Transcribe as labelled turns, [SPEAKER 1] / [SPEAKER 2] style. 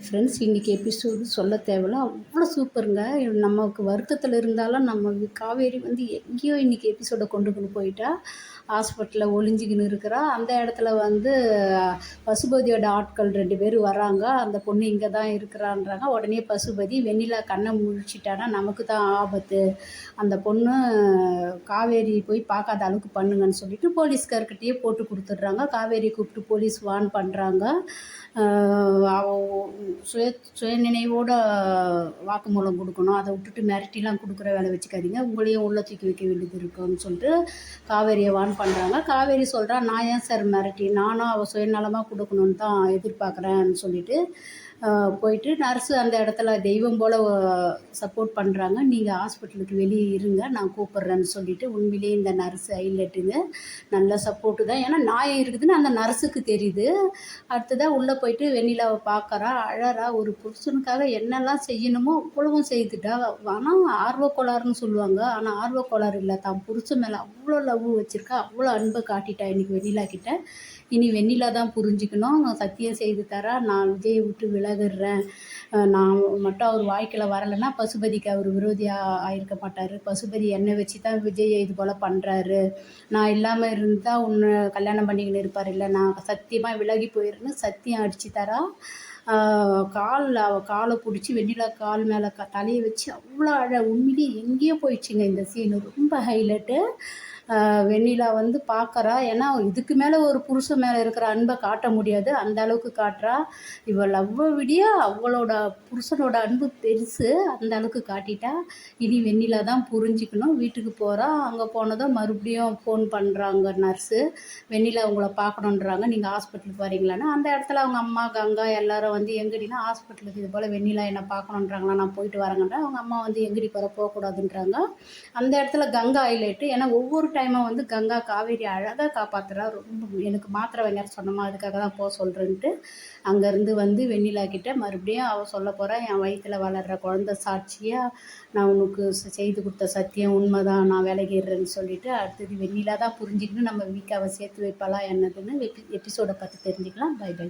[SPEAKER 1] Friends இன்றைக்கி episode சொல்ல தேவையில்ல. அவ்வளோ சூப்பருங்க நமக்கு வருத்தத்தில் இருந்தாலும் நம்ம காவேரி வந்து எங்கேயோ இன்றைக்கி எபிசோடை கொண்டுக்கின்னு போயிட்டா. ஹாஸ்பிட்டலில் ஒளிஞ்சிக்கின்னு இருக்கிறா. அந்த இடத்துல வந்து பசுபதியோட ஆட்கள் ரெண்டு பேர் வராங்க. அந்த பொண்ணு இங்கே தான் இருக்கிறான்றாங்க. உடனே பசுபதி வெண்ணிலா கண்ணை முழிச்சிட்டானா நமக்கு தான் ஆபத்து. அந்த பொண்ணு காவேரி போய் பார்க்காத அளவுக்கு பண்ணுங்கன்னு சொல்லிட்டு போலீஸ்கார்கிட்டயே போட்டு கொடுத்துட்றாங்க. காவேரி கூப்பிட்டு போலீஸ் வார்ன் பண்ணுறாங்க அவ சுய சுயநினைவோட வாக்குமூலம் கொடுக்கணும். அதை விட்டுட்டு மிரட்டிலாம் கொடுக்குற வேலை வச்சுக்காதீங்க. உங்களையும் உள்ளே தூக்கி வைக்க வேண்டியது இருக்குன்னு சொல்லிட்டு காவேரியை வான் பண்ணுறாங்க காவேரி சொல்கிறா நான் ஏன் சார் மிரட்டி? நானும் அவள் சுயநலமாக கொடுக்கணுன்னு தான் எதிர்பார்க்குறேன்னு சொல்லிட்டு போயிட்டு நர்ஸு அந்த இடத்துல தெய்வம் போல் சப்போர்ட் பண்ணுறாங்க நீங்கள் ஹாஸ்பிட்டலுக்கு வெளியே இருங்க நான் கூப்பிட்றேன்னு சொல்லிட்டு உண்மையிலேயே இந்த நர்ஸு ஹைலைட்டுங்க நல்ல சப்போர்ட்டு தான். ஏன்னா நாயம் இருக்குதுன்னு அந்த நர்ஸுக்கு தெரியுது. அடுத்ததாக உள்ளே போயிட்டு வெண்ணிலாவை பார்க்குறா அழறா ஒரு புருஷனுக்காக என்னெல்லாம் செய்யணுமோ அவ்வளவும் செய்துட்டா. ஆனால் ஆர்வக்கோளாறுன்னு சொல்லுவாங்க. ஆனால் ஆர்வக்கோளாறு இல்லை. தான் புருஷன் மேலே அவ்வளோ லவ் வச்சுருக்கா அவ்வளோ அன்பை காட்டிட்டா இன்றைக்கி வெண்ணிலா கிட்ட. இனி வெண்ணிலா தான் புரிஞ்சுக்கணும். சத்தியம் செய்து தரா. நான் விஜயை விட்டு விலகிடுறேன் நான் மட்டும் அவர் வாழ்க்கையில் வரலைன்னா பசுபதிக்கு அவர் விரோதியாக ஆயிருக்க மாட்டார். பசுபதி என்னை வச்சு தான் விஜயை இது போல் பண்ணுறாரு நான் இல்லாமல் இருந்தால் உன்னை கல்யாணம் பண்ணிக்கின்னு இருப்பார். இல்லை நான் சத்தியமாக விலகி போயிடுறேன்னு சத்தியம் அடித்து தரா. காலில் அவள் காலை பிடிச்சி வெண்ணிலா கால் மேலே க தலையை வச்சு அவ்வளோ அழ உண்மையிலேயே எங்கேயோ போயிடுச்சுங்க இந்த சீனு ரொம்ப ஹைலைட்டு வெண்ணிலா வந்து பார்க்குறா ஏன்னா இதுக்கு மேலே ஒரு புருஷன் மேலே இருக்கிற அன்பை காட்ட முடியாது. அந்த அளவுக்கு காட்டுறா. இவள் லவ்வை விடிய அவளோட புருஷனோட அன்பு பெருசு. அந்த அளவுக்கு காட்டிட்டா. இனி வெண்ணிலா தான் புரிஞ்சுக்கணும். வீட்டுக்கு போகிறா அங்கே போனதும் மறுபடியும் ஃபோன் பண்ணுறாங்க நர்ஸு வெண்ணிலா உங்களை பார்க்கணுன்றாங்க நீங்கள் ஹாஸ்பிட்டலுக்கு வரீங்களான்னு அந்த இடத்துல அவங்க அம்மா கங்கா எல்லாரும் வந்து எங்கடினா ஹாஸ்பிட்டலுக்கு இது போல் வெண்ணிலா என்னை பார்க்கணுன்றாங்களா நான் போயிட்டு வரேங்கன்றேன் அவங்க அம்மா வந்து எங்கடி போகிற போகக்கூடாதுன்றாங்க. அந்த இடத்துல கங்கா ஹைலைட்டு ஏன்னா ஒவ்வொரு டைம் டைமும் வந்து கங்கா காவேரி அழகாக காப்பாற்றுறா ரொம்ப எனக்கு மாத்திரை வாங்க சொன்னமா அதுக்காக தான் போக சொல்கிறேன்ட்டு அங்கேருந்து வந்து வெண்ணிலா கிட்ட மறுபடியும் அவள் சொல்ல போகிறா என் வயிற்றில் வளர்கிற குழந்த சாட்சியாக நான் உனக்கு செய்து கொடுத்த சத்தியம் உண்மை தான் நான் விலகிடுறேன்னு சொல்லிட்டு அடுத்தது வெண்ணிலா தான் புரிஞ்சுக்கிட்டு நம்ம வீக்காவை சேர்த்து வைப்பாளா என்னதுன்னு எபிசோடை பார்த்து தெரிஞ்சுக்கலாம். Bye bye.